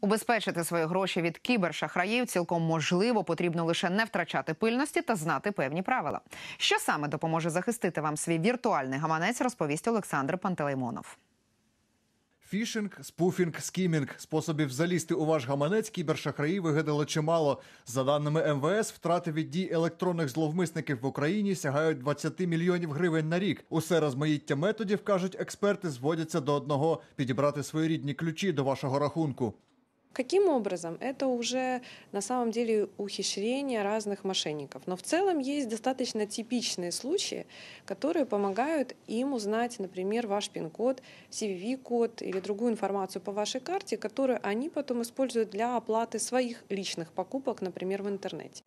Убезпечити свої гроші від кібершахраїв цілком можливо. Потрібно лише не втрачати пильності та знати певні правила. Що саме допоможе захистити вам свій віртуальний гаманець, розповість Олександр Пантелеймонов. Фішинг, спуфінг, скімінг – способів залізти у ваш гаманець кібершахраї вигадали чимало. За даними МВС, втрати від дій електронних зловмисників в Україні сягають 20 мільйонів гривень на рік. Усе розмаїття методів, кажуть експерти, зводяться до одного – підібрати своєрідні ключі до вашого рахунку. Каким образом? Это уже на самом деле ухищрение разных мошенников. Но в целом есть достаточно типичные случаи, которые помогают им узнать, например, ваш пин-код, CVV-код или другую информацию по вашей карте, которую они потом используют для оплаты своих личных покупок, например, в интернете.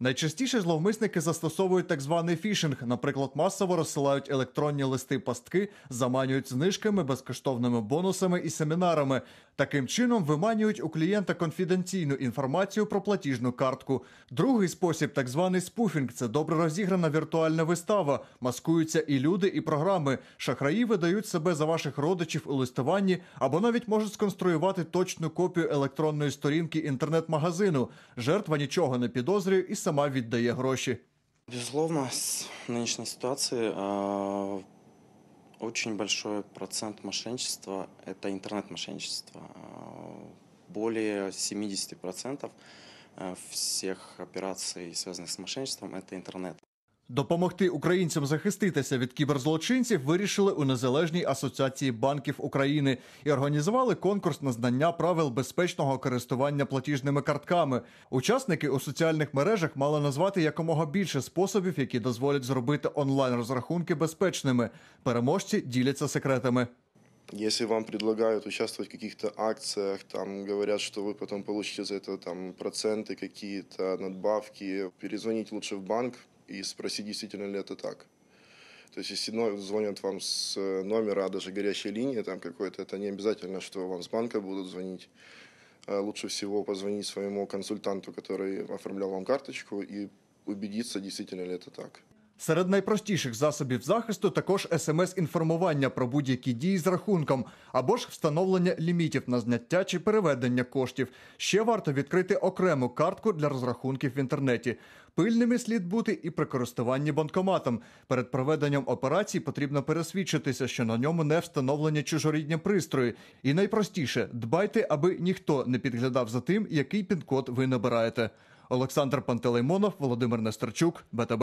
Найчастіше зловмисники застосовують так званий фішинг. Наприклад, масово розсилають електронні листи-пастки, заманюють знижками, безкоштовними бонусами і семінарами. Таким чином виманюють у клієнта конфіденційну інформацію про платіжну картку. Другий спосіб, так званий спуфінг, це добре розіграна віртуальна вистава. Маскуються і люди, і програми. Шахраї видають себе за ваших родичів у листуванні або навіть можуть сконструювати точну копію електронної сторінки інтернет-магазину. Жертва нічого не підозрює і сама віддає гроші. Безусловно, с нынешней ситуации э, очень большой процент мошенничества – это интернет-мошенничество. Э, Более 70% э, всех операций, связанных с мошенничеством, это интернет. Допомогти українцям захиститися від кіберзлочинців вирішили у незалежній асоціації банків України і організували конкурс на знання правил безпечного користування платіжними картками. Учасники у соціальних мережах мали назвати якомога більше способів, які дозволять зробити онлайн розрахунки безпечними. Переможці діляться секретами. Если вам предлагают участвовать в каких-то акциях, там говорят, что вы потом получите за это там проценты какие-то, надбавки, перезвонить лучше в банк и спросить, действительно ли это так. То есть, если звонят вам с э, номера, даже горячей линии там какой-то, это не обязательно, что вам с банка будут звонить. А Лучше всего позвонить своему консультанту, который оформлял вам карточку, и убедиться, действительно ли это так. Серед найпростіших засобів захисту також смс-інформування про будь-які дії з рахунком або ж встановлення лімітів на зняття чи переведення коштів. Ще варто відкрити окрему картку для розрахунків в інтернеті. Пильними слід бути і при користуванні банкоматом. Перед проведенням операцій потрібно пересвідчитися, що на ньому не встановлені чужорідні пристрої. І найпростіше дбайте, аби ніхто не підглядав за тим, який пін-код ви набираєте. Олександр Пантелеймонов, Володимир Нестерчук, БТБ.